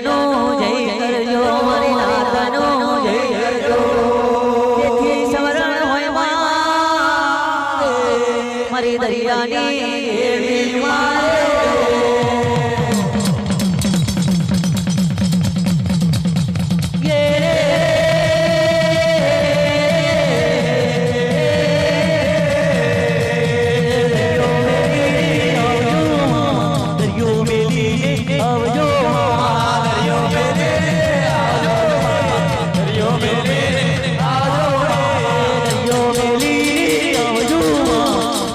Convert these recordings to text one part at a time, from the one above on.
પ્રજાનો જય કરજો. મારી નાથનો જય કરજો. તેથી સ્મરણ હોયમાં. મારી દરિયાની દેવી મારે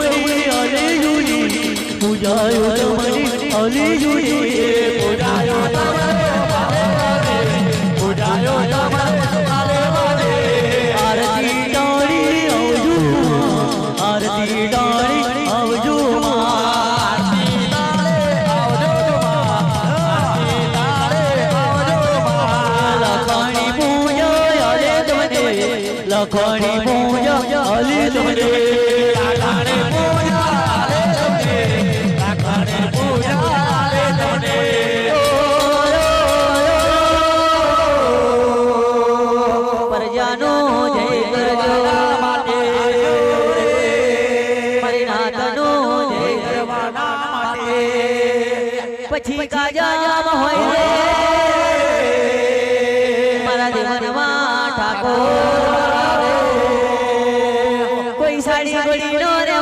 પૂજાયો અલી જોડી પૂજાયો તમારી આલી જોડી પૂજાયો લખાણી પૂજા આલે તમને પ્રજાનો જય કરજો મારી નાથનો જય કરવાના માટે. પછી કાજા હોય રે. મારા દેવનમાં ઠાકોર. साड़ी घोड़ी नो रे